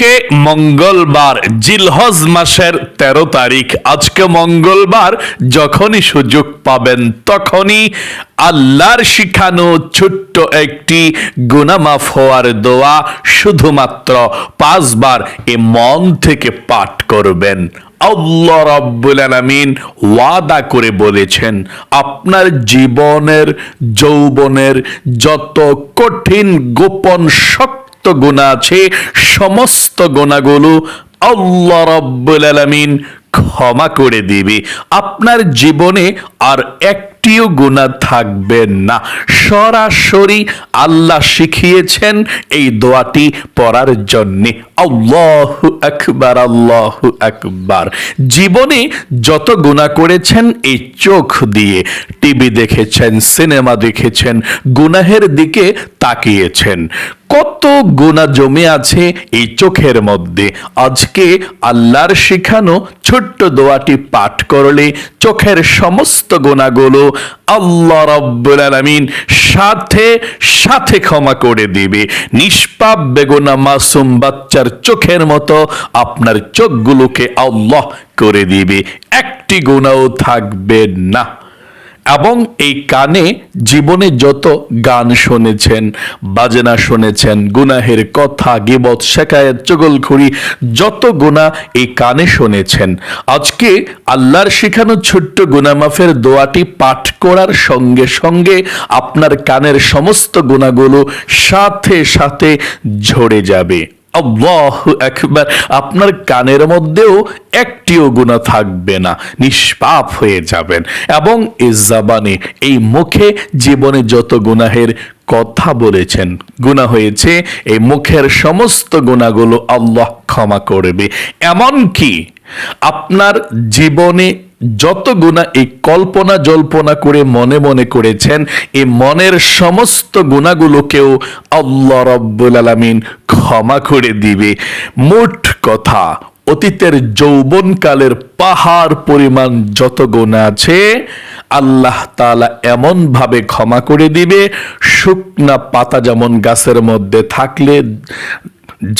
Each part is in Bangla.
আজকে মঙ্গলবার, জিলহজ মাসের তেরো তারিখ। আজকে মঙ্গলবার, যখনই সুযোগ পাবেন তখনই আল্লাহর শিখানো ছোট্ট একটি গুনামাফ হওয়ার দোয়া শুধুমাত্র পাঁচবার এ মন থেকে পাঠ করবেন। আল্লাহ রাব্বুল ওয়াদা করে বলেছেন, আপনার জীবনের, যৌবনের যত কঠিন গোপন শক্ত গুণা আছে, সমস্ত গোনাগুলো আল্লাহ রব্বুল আলামিন ক্ষমা করে দিবে। আপনার জীবনে আর একটিও গুণা থাকবে না। সরাসরি আল্লাহ শিখিয়েছেন এই দোয়াটি পড়ার জন্যে। আল্লাহু আকবার আল্লাহু আকবার। জীবনে যত গুণা করেছেন এই চোখ দিয়ে টিভি দেখেছেন, সিনেমা দেখেছেন, গুনাহের দিকে তাকিয়েছেন। কত গুণা জমে আছে এই চোখের মধ্যে। আজকে আল্লাহর শিখানো ছোট্ট দোয়াটি পাঠ করলে চোখের সমস্ত গুণাগুলো আল্লাহ রব্বুল আলামিন সাথে সাথে ক্ষমা করে দিবে। নিষ্পাপ, বেগুনা, মাসুম বাচ্চার চোখের মতো আপনার চোখগুলোকে আল্লাহ করে দিবে। একটি গুণাও থাকবে না। এবং এই কানে জীবনে যত গান শুনেছেন, বাজনা শুনেছেন, গুনাহের কথা, গিবত শেখায়ত চগলখড়ি যত গুণা এই কানে শুনেছেন। আজকে আল্লাহর শেখানো ছোট্ট গুনামাফের দোয়াটি পাঠ করার সঙ্গে সঙ্গে আপনার কানের সমস্ত গুণাগুলো সাথে সাথে ঝরে যাবে। আপনার কানের মধ্যেও একটিও গুণা থাকবে না, নিষ্পাপ হয়ে যাবেন। এবং এই জাবানে, এই মুখে জীবনে যত গুনাহের কথা বলেছেন গুণা হয়েছে, এই মুখের সমস্ত গুণাগুলো আল্লাহ ক্ষমা করবে। এমন কি আপনার জীবনে যত গুণা এই কল্পনা জল্পনা করে মনে মনে করেছেন এই মনের সমস্ত গুণাগুলোকেও আল্লাহ রব্বুল আলামিন ক্ষমা করে দিবে। মোট কথা, অতীতের যৌবনকালের পাহাড় পরিমাণ যত গুণা আছে, আল্লাহ তাআলা এমন ভাবে ক্ষমা করে দিবে। শুকনা পাতা যেমন গাছের মধ্যে থাকলে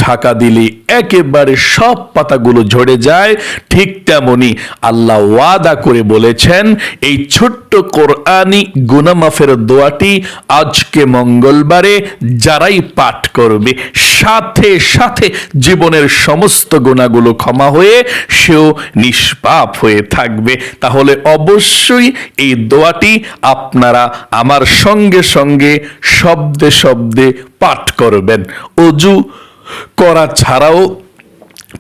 ঝাঁকা দিলে, একেবারে সব পাতাগুলো ঝরে যায়। ঠিক তেমনি আল্লাহ ওয়াদা করে বলেছেন, এই ছোট্ট কোরআনি গুনামাফের দোয়াটি আজকে মঙ্গলবারে যারাই পাঠ করবে, সাথে সাথে জীবনের সমস্ত গুণাগুলো ক্ষমা হয়ে সেও নিষ্পাপ হয়ে থাকবে। তাহলে অবশ্যই এই দোয়াটি আপনারা আমার সঙ্গে সঙ্গে শব্দে শব্দে পাঠ করবেন। অজু করা ছাড়াও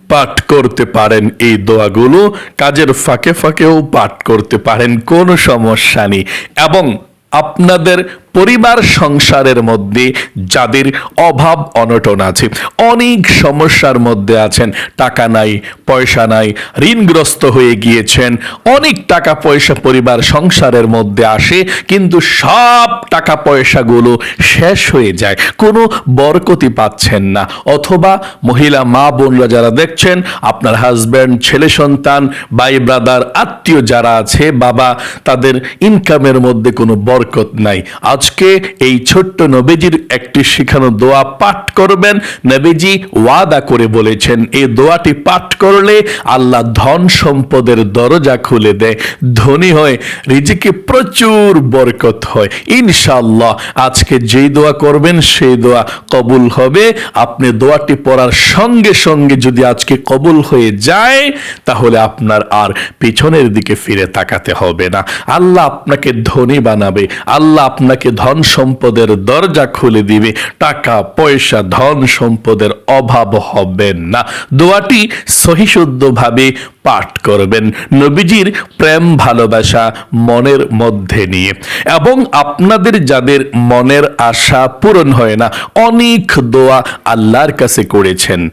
পাঠ করতে পারেন এই দোয়াগুলো, কাজের ফাঁকে ফাঁকেও পাঠ করতে পারেন, কোনো সমস্যা নেই। এবং আপনাদের পরিবার সংসারের মধ্যে যাদের অভাব অনটন আছে, অনেক সমস্যার মধ্যে আছেন, টাকা নাই, পয়সা নাই, ঋণগ্রস্ত হয়ে গিয়েছেন, অনেক টাকা পয়সা পরিবার সংসারের মধ্যে আসে, কিন্তু সব টাকা পয়সাগুলো শেষ হয়ে যায়, কোনো বরকতি পাচ্ছেন না। অথবা মহিলা মা বোনরা যারা দেখছেন, আপনার হাজব্যান্ড ছেলে সন্তান, ভাই ব্রাদার আত্মীয় যারা আছে, বাবা, তাদের ইনকামের মধ্যে কোনো বরকত নাই। আজকে এই ছোট্ট নবীজির একটি শিখানো দোয়া পাঠ করবেন। নবীজি ওয়াদা করে বলেছেন এই দোয়াটি পাঠ করলে আল্লাহ ধন সম্পদের দরজা খুলে দেয়। ধনী হয় রিজিকে প্রচুর বরকত হয়। ইনশাআল্লাহ, আজকে যেই দোয়া করবেন সেই দোয়া কবুল হবে। আপনি দোয়াটি পড়ার সঙ্গে সঙ্গে যদি আজকে কবুল হয়ে যায়, তাহলে আপনার আর পিছনের দিকে ফিরে তাকাতে হবে না। আল্লাহ আপনাকে ধনী বানাবে। আল্লাহ আপনাকে ধন সম্পদের দরজা খুলে দিবে। টাকা, পয়সা, ধন সম্পদের অভাব হবে না। দোয়াটি সহিশুদ্ধভাবে পাঠ করবেন নবীজির প্রেম, ভালোবাসা মনের মধ্যে নিয়ে। এবং আপনাদের যাদের মনের আশা পূরণ হয় না, অনেক দোয়া আল্লাহর কাছে করেছেন।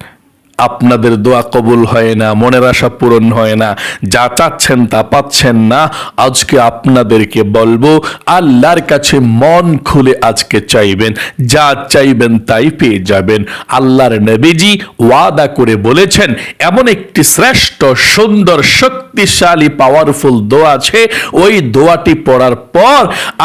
আপনাদের দোয়া কবুল হয় না, মনের আশা পূরণ হয় না, যা চাচ্ছেন তা পাচ্ছেন না, আজকে আপনাদেরকে বলব, আল্লাহর কাছে মন খুলে আজকে চাইবেন, যা চাইবেন তাই পেয়ে যাবেন। আল্লাহর নবীজি ওয়াদা করে বলেছেন, এমন একটি শ্রেষ্ঠ, সুন্দর, শক্তিশালী পাওয়ারফুল দোয়া আছে, ওই দোয়াটি পড়ার পর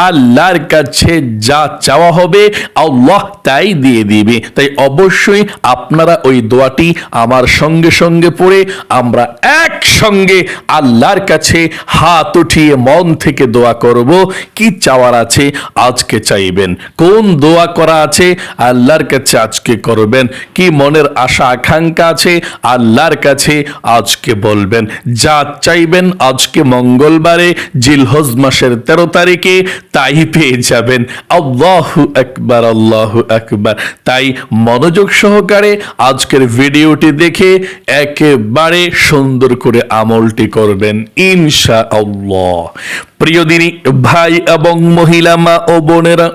আল্লাহর কাছে যা চাওয়া হবে, আল্লাহ তাই দিয়ে দিবে। তাই অবশ্যই আপনারা ওই দোয়াটি আমার সঙ্গে সঙ্গে পড়ে আমরা একসঙ্গে আল্লাহর কাছে হাত উঠিয়ে মন থেকে দোয়া করব। কি চাওয়ার আছে আজকে চাইবেন? কোন দোয়া করা আছে আল্লাহর কাছে আজকে করবেন? কি মনের আশা আকাঙ্ক্ষা আছে আল্লাহর কাছে আজকে বলবেন? যা চাইবেন আজকে মঙ্গলবারে, জিলহজ মাসের তেরো তারিখে তাই পেয়ে যাবেন। আল্লাহু আকবার আল্লাহু আকবার। তাই মনোযোগ সহকারে আজকের ভিডিওটি দেখে একেবারে সুন্দর করে আমলটি করবেন ইনশা আল্লাহ প্রিয় দিনী, ভাই এবং মহিলা, মা ও বোনেরা,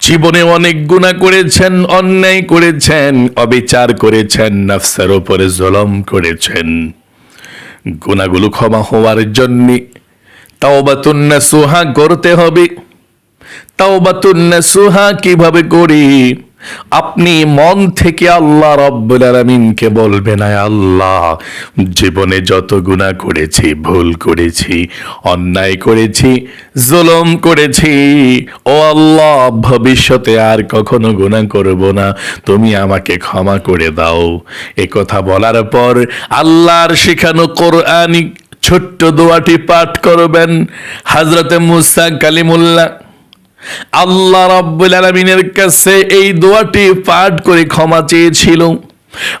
জীবনে অনেক গুণা করেছেন, অন্যায় করেছেন, অবিচার করেছেন, নফসের উপরে জলম করেছেন। গুণাগুলো ক্ষমা হওয়ার জন্যে তাওবাতুন্না সুহা করতে হবে। তাওবাতুন্না সুহা কীভাবে করি? আপনি মন থেকে আল্লাহ রব্বুল আলামিনকে বলবেন আল্লাহ, জীবনে যত গুনাহ করেছি, ভুল করেছি, অন্যায় করেছি, জুলম করেছি, ও আল্লাহ, ভবিষ্যতে আর কখনো গুনাহ করব না। তুমি আমাকে ক্ষমা করে দাও। এ কথা বলার পর আল্লাহর শেখানো কোরআনিক ছোট্ট দোয়াটি পাঠ করবেন। হাজরতে মুসা কালিমুল্লাহ আল্লাহ রাব্বুল আলামিনের কাছে এই দোয়াটি পাঠ করে ক্ষমা চেয়েছিল।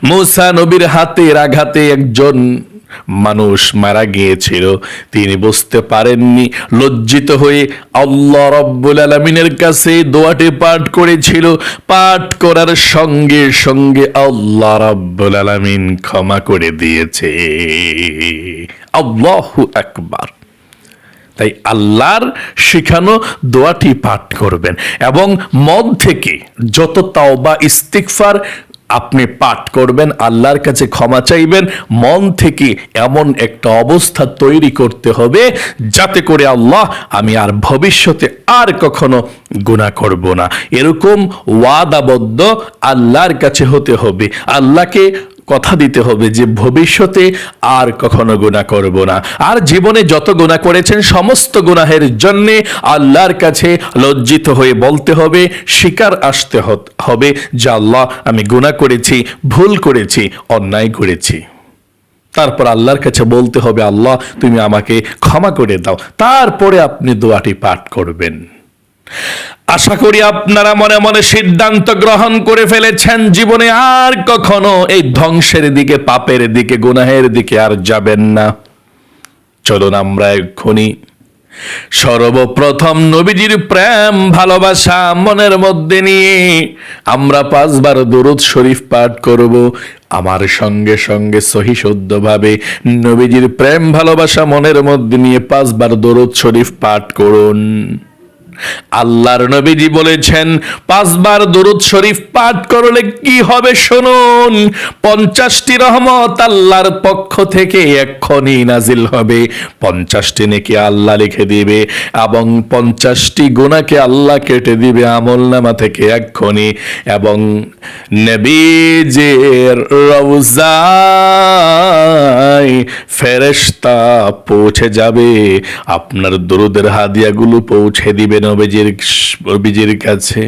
মুসা নবীর হাতের আঘাতে একজন মানুষ মারা গিয়েছিল। তিনি বুঝতে পারেননি, লজ্জিত হয়ে আল্লাহ রব্বুল আলমিনের কাছে দোয়াটি পাঠ করেছিল। পাঠ করার সঙ্গে সঙ্গে আল্লাহ রব্বুল আলমিন ক্ষমা করে দিয়েছে। আল্লাহু আকবার। তাই আল্লাহর শিখানো দোয়াটি পাঠ করবেন। এবং মন থেকে যত তাও বা ইস্তিকফার আপনি পাঠ করবেন, আল্লাহর কাছে ক্ষমা চাইবেন, মন থেকে এমন একটা অবস্থা তৈরি করতে হবে যাতে করে আল্লাহ আমি আর ভবিষ্যতে আর কখনো গুণা করব না। এরকম ওয়াদাবদ্ধ আল্লাহর কাছে হতে হবে। আল্লাহকে কথা দিতে হবে যে ভবিষ্যতে আর কখনো গুণা করব না। আর জীবনে যত গুণা করেছেন সমস্ত গুনাহের জন্যে আল্লাহর কাছে লজ্জিত হয়ে বলতে হবে স্বীকার আসতে হবে যে আল্লাহ, আমি গুণা করেছি, ভুল করেছি, অন্যায় করেছি। তারপর আল্লাহর কাছে বলতে হবে, আল্লাহ, তুমি আমাকে ক্ষমা করে দাও। তারপরে আপনি দোয়াটি পাঠ করবেন। আশা করি আপনারা মনে মনে সিদ্ধান্ত গ্রহণ করে ফেলেছেন, জীবনে আর কখনো এই ধ্বংসের দিকে, পাপের দিকে, গুনাহের দিকে আর যাবেন না। চলুন আমরা এক্ষুনি সর্বপ্রথম নবীজির প্রেম, ভালোবাসা মনের মধ্যে নিয়ে আমরা পাঁচবার দরুদ শরীফ পাঠ করব। আমার সঙ্গে সঙ্গে সহি শুদ্ধভাবে নবীজির প্রেম, ভালোবাসা মনের মধ্যে নিয়ে পাঁচবার দরুদ শরীফ পাঠ করুন। আল্লাহর নবীজি বলেছেন, পাঁচবার দরুদ শরীফ পাঠ করলে কি হবে শুনুন। পঞ্চাশটি রহমত আল্লাহর পক্ষ থেকে এক্ষণি নাজিল হবে। পঞ্চাশটি নাকি আল্লাহ লিখে দিবে এবং পঞ্চাশটি গুণাকে আল্লাহ কেটে দিবে আমল নামা থেকে এক্ষণি এবং নবীজের রওজায় ফেরেশতা পৌঁছে যাবে। আপনার দরুদের হাদিয়াগুলো পৌঁছে দিবে নবীজির নবীজির কাছে।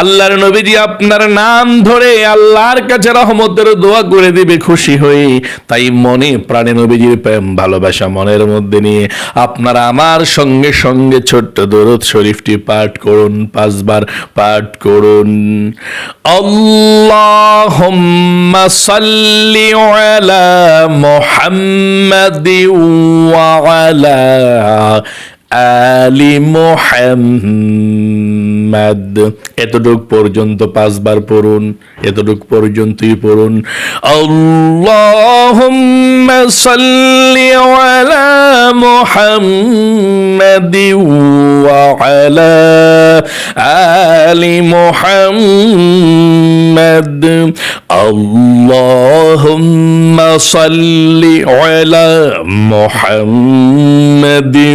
আল্লাহর নবীজি আপনার নাম ধরে আল্লাহর কাছে রহমতের দোয়া করে দিবে খুশি হয়ে। তাই মনে প্রাণে নবীজির প্রেম, ভালোবাসা মনের মধ্যে নিয়ে আপনারা আমার সঙ্গে সঙ্গে ছোট্ট দরদ শরীফটি পাঠ করুন, পাঁচবার পাঠ করুন। আল্লাহুম্মা সাল্লি আলা মুহাম্মাদি ওয়া আলা আলি মুহাম্মাদ। এতটুক পর্যন্ত পাঁচবার পড়ুন, এতটুক পর্যন্তই পড়ুন। আল্লাহুম্মা সাল্লি আলা মুহাম্মাদি ওয়া আলা আলি মুহাম্মাদ। আল্লাহুম্মা সাল্লি আলা মুহাম্মাদি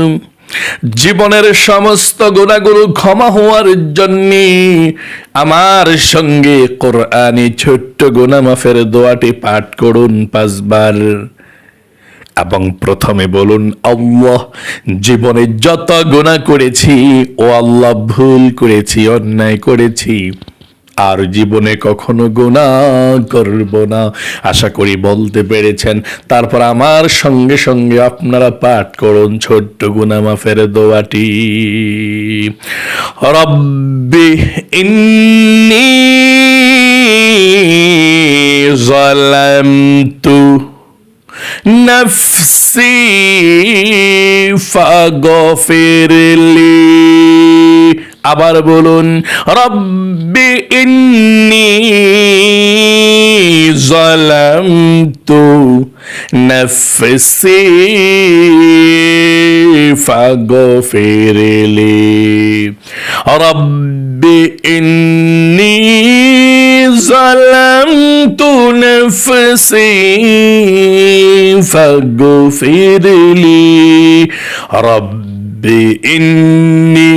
জীবনের সমস্ত গুণাগুলো ক্ষমা হওয়ার জন্য আমার সঙ্গে কোরআনি ছোট্ট গুণা মাফের দোয়াটি পাঠ করুন পাঁচবার। এবং প্রথমে বলুন, আল্লাহ, জীবনে যত গুণা করেছি, ও আল্লাহ ভুল করেছি, অন্যায় করেছি। আর জীবনে কখনো গোনা করব না। আশা করি বলতে পেরেছেন। তারপর আমার সঙ্গে সঙ্গে আপনারা পাঠ করুন ছোট্ট গুনামাফের দোয়াটি। রব্বি ইন্নি জলামতু নফসি ফাগফিরলি। আবার বলুন রব্বি ইন্নি জালামতু নফসি ফাগফির লি রব্বি ইন্নি ظلمت نفسي فاغفر لي رب إني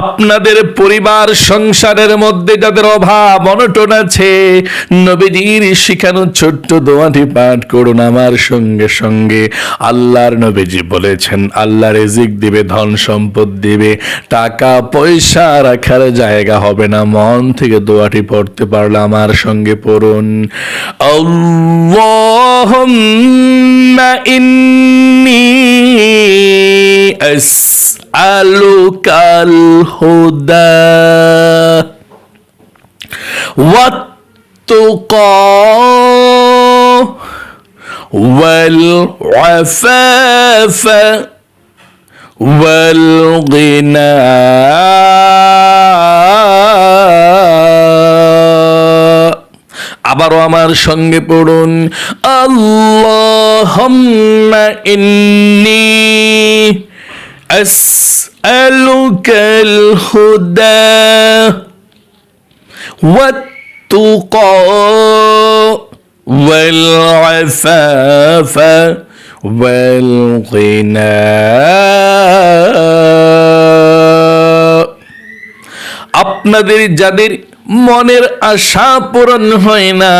আপনাদের পরিবার সংসারের মধ্যে যাদের অভাব, অনটন আছে, নবীজির শিখানো ছোট্ট দোয়াটি পাঠ করুন আমার সঙ্গে সঙ্গে। আল্লাহর নবীজি বলেছেন, আল্লাহ রেজিক দিবে, ধন সম্পদ দিবে, টাকা, পয়সা রাখার জায়গা হবে না। মন থেকে দোয়াটি পড়তে পারলে আমার সঙ্গে পড়ুন। ইন্নি أسألك الهدى والتقى والعفاف والغنى আবারও আমার সঙ্গে পড়ুন আল্লাহুম্মা ইন্নি আসআলুকাল হুদা والتقى والعفاف والغنى আপনাদের যাদের মনের আশা পূরণ হয় না।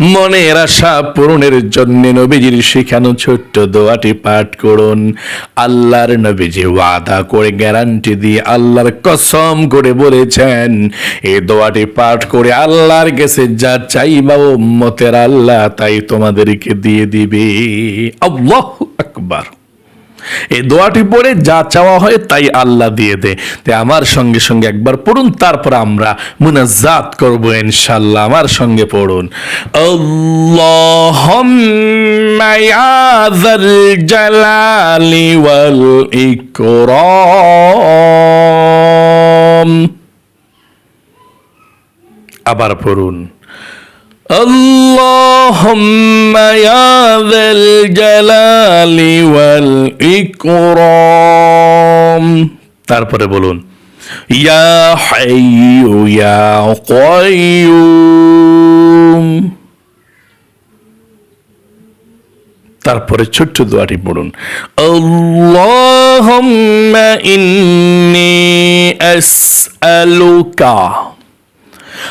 মনের আশা পূরণের জন্য নবীজির শেখানো ছোট্ট দোয়াটি পাঠ করুন। আল্লাহর নবীজি ওয়াদা করে গ্যারান্টি দিয়ে আল্লাহর কসম করে বলেছেন এই দোয়াটি পাঠ করে আল্লাহর কাছে যা চাইবা উম্মতের আল্লাহ তাই তোমাদেরকে দিয়ে দিবে। আল্লাহু আকবার। এই দোয়াটি পড়ে যা চাওয়া হয় তাই আল্লাহ দিয়ে দে। তাই আমার সঙ্গে সঙ্গে একবার পড়ুন, তারপর আমরা মুনাজাত করব ইনশাল্লাহ আমার সঙ্গে পড়ুন। আল্লাহুম্মা ইয়া যাল জালালি ওয়াল ইকরাম। আবার পড়ুন। اللهم يا ذا الجلال والإكرام তারপরে বলুন ইয়া হাইয়ু ইয়া কাইয়ুম তারপরে ছোট্ট দোয়াটি পড়ুন আল্লাহুম্মা ইন্নী আসআলুকা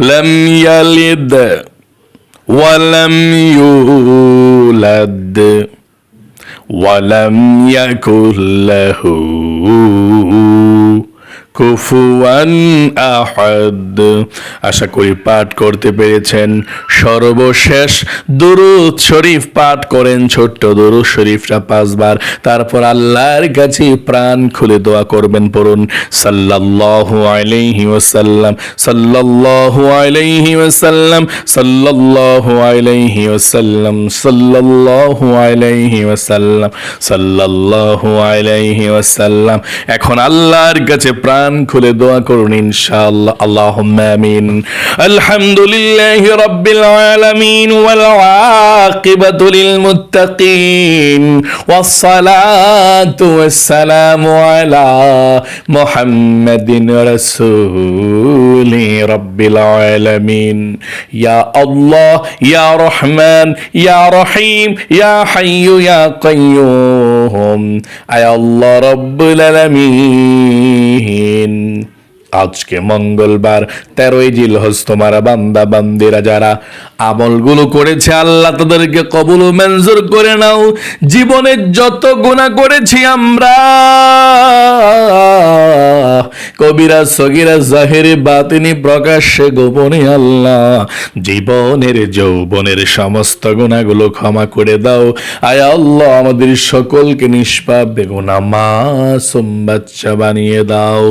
لم يلد ولم يولد ولم يكن له কুফুয়ান আহাদ। আশা করি পাঠ করতে পেরেছেন। সর্বশেষ দুরুদ শরীফ পাঠ করেন ছোট্ট দুরুদ শরীফটা পাঁচবার। তারপর আল্লাহর কাছে প্রাণ খুলে দোয়া করবেন পড়ুন। সাল্লাল্লাহু আলাইহি ওয়াসাল্লাম, সাল্লাল্লাহু আলাইহি ওয়াসাল্লাম, সাল্লাল্লাহু আলাইহি ওয়াসাল্লাম, সাল্লাল্লাহু আলাইহি ওয়াসাল্লাম, সাল্লাল্লাহু আলাইহি ওয়াসাল্লাম। এখন আল্লাহর কাছে প্রাণ খুলে দোয়া করুন ইনশাআল্লাহ আল্লাহুম্মা আমিন আলহামদুলিল্লাহি রাব্বিল আলামিন ওয়াল আকিবাতু লিল মুত্তাকিন ওয়াস সালাতু ওয়াস সালামু আলা মুহাম্মাদিন রাসূলি রাব্বিল আলামিন ইয়া আল্লাহ ইয়া রহমান ইয়া রহিম ইয়া হাইয়্যু ইয়া কাইয়্যুম আয় আল্লাহ রব্বুল আলামিন আজকে মঙ্গলবার, তেরোই জিলহজ তোমার বান্দা বান্দিরা যারা আমলগুলো করেছে, আল্লাহ তাদেরকে কবুল মঞ্জুর করে নাও। জীবনে যত গুণা করেছি আমরা, কবিরা, সগিরা, জাহেরে, বাতিনি, প্রকাশ্যে, গোপনে আল্লাহ, জীবনের, যৌবনের সমস্ত গুণাগুলো ক্ষমা করে দাও। আয় আল্লাহ, আমাদের সকলকে নিষ্পাপ বেগুনা মাসুম বাচ্চা বানিয়ে দাও।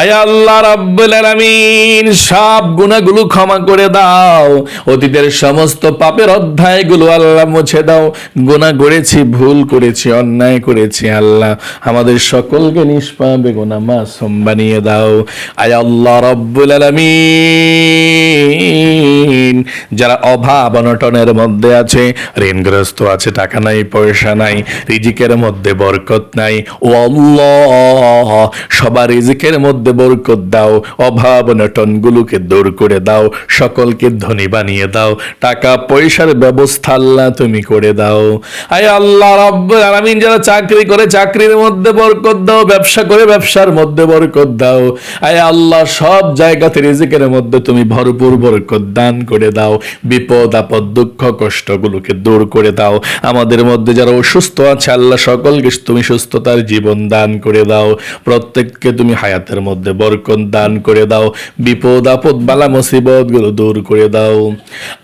আয় আল্লাহ রাব্বুল আলামিন সব গুনাহগুলো ক্ষমা করে দাও। অতীতের সমস্ত পাপের অধ্যায়গুলো আল্লাহ মুছে দাও। গুনাহ করেছি, ভুল করেছি, অন্যায় করেছি আল্লাহ। আমাদের সকলকে নিষ্পাপ বেগুনা মাসুম বানিয়ে দাও। আয় আল্লাহ রাব্বুল আলামিন। যারা অভাব অনটনের মধ্যে আছে, ঋণগ্রস্ত আছে, টাকা নাই, পয়সা নাই, রিজিকের মধ্যে বরকত নাই, ও আল্লাহ, সবার রিজিকের মধ্যে বরকত দাও, অভাব অনটন গুলোকে দূর করে দাও, সকলকে ধনী বানিয়ে দাও, টাকা পয়সার ব্যবস্থা আল্লাহ তুমি করে দাও। আয় আল্লাহ রব্বুল আলামিন, যারা চাকরি করে, চাকরির মধ্যে বরকত দাও, ব্যবসা করে, ব্যবসার মধ্যে বরকত দাও। আয় আল্লাহ, সব জায়গাতে রিজিকের মধ্যে তুমি ভরপুর বরকত দান করে দাও, বিপদ, আপদ, দুঃখ, কষ্টগুলোকে দূর করে দাও। আমাদের মধ্যে যারা অসুস্থ আছে, আল্লাহ সকলকে তুমি সুস্থতার জীবন দান করে দাও। প্রত্যেককে তুমি হায়াতের মধ্যে বরকত দান করে দাও, বিপদ, আপদ, বালা মুসিবতগুলো দূর করে দাও।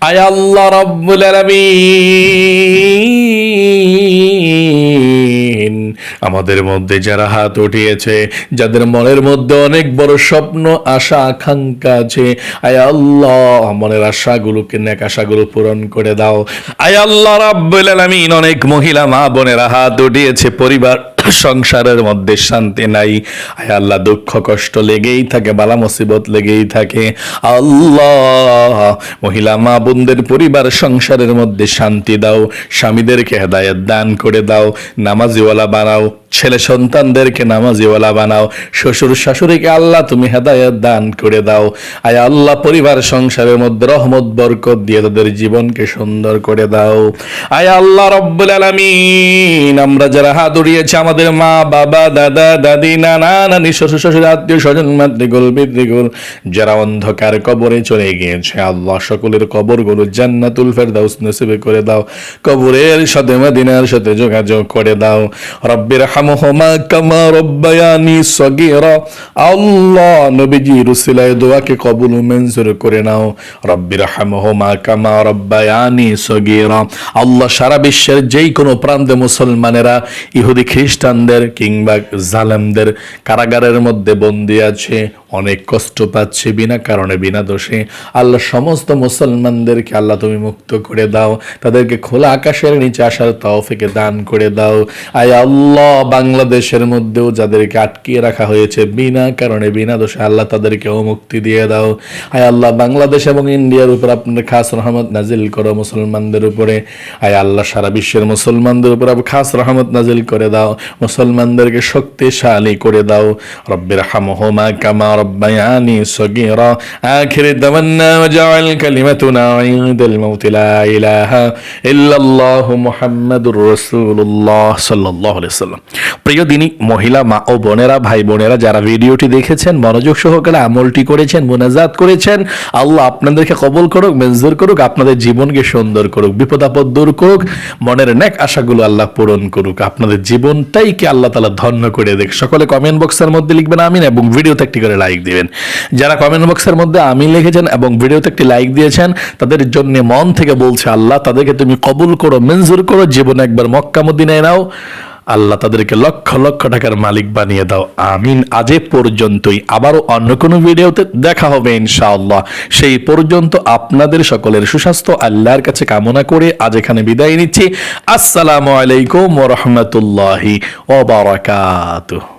আয় আল্লাহ রব্বুল আলামিন। আমাদের মধ্যে যারা হাত উঠিয়েছে, যাদের মনের মধ্যে অনেক বড় স্বপ্ন, আশা, আকাঙ্ক্ষা আছে, আয় আল্লাহ, মনের আশাগুলোকে, নেক আশাগুলো পূরণ করে দাও। আয় আল্লাহ রাব্বুল আলামিন, অনেক মহিলা মা বোনেরা হাত উঠিয়েছে, পরিবার সংসারের মধ্যে শান্তি নাই। আল্লাহ, দুঃখ, কষ্ট লেগেই থাকে, বালা মুসিবত লেগেই থাকে। আল্লাহ, মহিলা, মা, বোনদের পরিবার, সংসারের মধ্যে শান্তি দাও। স্বামীদেরকে হেদায়েত দান করে দাও। নামাজিওয়ালা বানাও। ছেলে সন্তানদেরকে নামাজিওয়ালা বানাও। শ্বশুর শাশুড়িকে আল্লাহ তুমি হেদায়েত দান করে দাও। আয় আল্লাহ, পরিবার, সংসারের মধ্যে রহমত, বরকত দিয়ে তাদের জীবনকে সুন্দর করে দাও। আয় আল্লাহ, রব্বুল আলামিন, আমরা যারা হাত উড়িয়েছি, আমাদের মা, বাবা, দাদা, দাদি, নানা, নানি, শ্বশুর শ্বশুর, আত্মীয় স্বজন, মাতৃগুল, পিতৃগুল, যারা অন্ধকার কবরে চলে গিয়েছে, আল্লাহ সকলের কবরগুলো জান্নাতুল ফেরদাউস নসিবে করে দাও। কবরের সাথে মদিনার সাথে যোগাযোগ করে দাও। রব্বির হামহুমা কামা রব্বায়ানি সগীরা। আল্লাহ নবীজি রুসিলায় দোয়াকে কবুল ও মঞ্জুর করে নাও। রব্বির হামহুমা কামা রব্বায়ানি সগীরা। আল্লাহ সারা বিশ্বের যেই কোনো প্রান্তে মুসলমানেরা ইহুদি খ্রিস্টানদের কিংবা জালেমদের কারাগারের মধ্যে বন্দী আছে, অনেক কষ্ট পাচ্ছে বিনা কারণে, বিনা দোষে। আল্লাহ সমস্ত মুসলমানদেরকে আল্লাহ তুমি মুক্ত করে দাও, তাদেরকে খোলা আকাশের নিচে আসার তৌফিকে দান করে দাও। আয় আল্লাহ, বাংলাদেশের মধ্যেও যাদেরকে আটকিয়ে রাখা হয়েছে বিনা কারণে, বিনা দোষে আল্লাহ তাদেরকেও মুক্তি দিয়ে দাও। আয় আল্লাহ, বাংলাদেশ এবং ইন্ডিয়ার উপর আপনার খাস রহমত নাজিল করো মুসলমানদের উপরে। আয় আল্লাহ, সারা বিশ্বের মুসলমানদের উপর খাস রহমত নাজিল করে দাও। মুসলমানদেরকে শক্তিশালী করে দাও। রব্বির হামহুমা কামা রব্বায়ানি সগীরা। আখির দাওয়ান্না ওয়াজআল কালিমাতুনা ইনদাল মাউত লা ইলাহা ইল্লাল্লাহ মুহাম্মাদুর রাসূলুল্লাহ সাল্লাল্লাহু আলাইহি সাল্লাম প্রিয় দিনী, মহিলা, মা ও বোনেরা, ভাই বোনেরা, যারা ভিডিওটি দেখেছেন, মনোযোগ সহকারে আমলটি করেছেন, মোনাজাত করেছেন, আল্লাহ আপনাদেরকে কবল করুক, মঞ্জুর করুক, আপনাদের জীবনকে সুন্দর করুক, বিপদ আপদ দূর করুক, মনের নেক আশাগুলো আল্লাহ পূরণ করুক, আপনাদের জীবনটাই কি আল্লাহ তালা ধন্য করে দেখ। সকলে কমেন্ট বক্সের মধ্যে লিখবেন আমিন এবং ভিডিওতে একটি করে লাইক দিবেন। যারা কমেন্ট বক্সের মধ্যে আমিন লিখেছেন এবং ভিডিওতে একটি লাইক দিয়েছেন, তাদের জন্য মন থেকে বলছে আল্লাহ, তাদেরকে তুমি কবুল করো, মঞ্জুর করো, জীবনে একবার মক্কা নাও। আল্লাহ তাদেরকে লক্ষ লক্ষ টাকার মালিক বানিয়ে দাও। আমিন। আজে পর্যন্তই। আবারও অন্য কোনো ভিডিওতে দেখা হবে ইনশাআল্লাহ। সেই পর্যন্ত আপনাদের সকলের সুস্বাস্থ্য, আল্লাহর কাছে কামনা করে আজ এখানে বিদায় নিচ্ছি। আসসালামু আলাইকুম ওয়া রাহমাতুল্লাহি ওয়া বারাকাতুহু।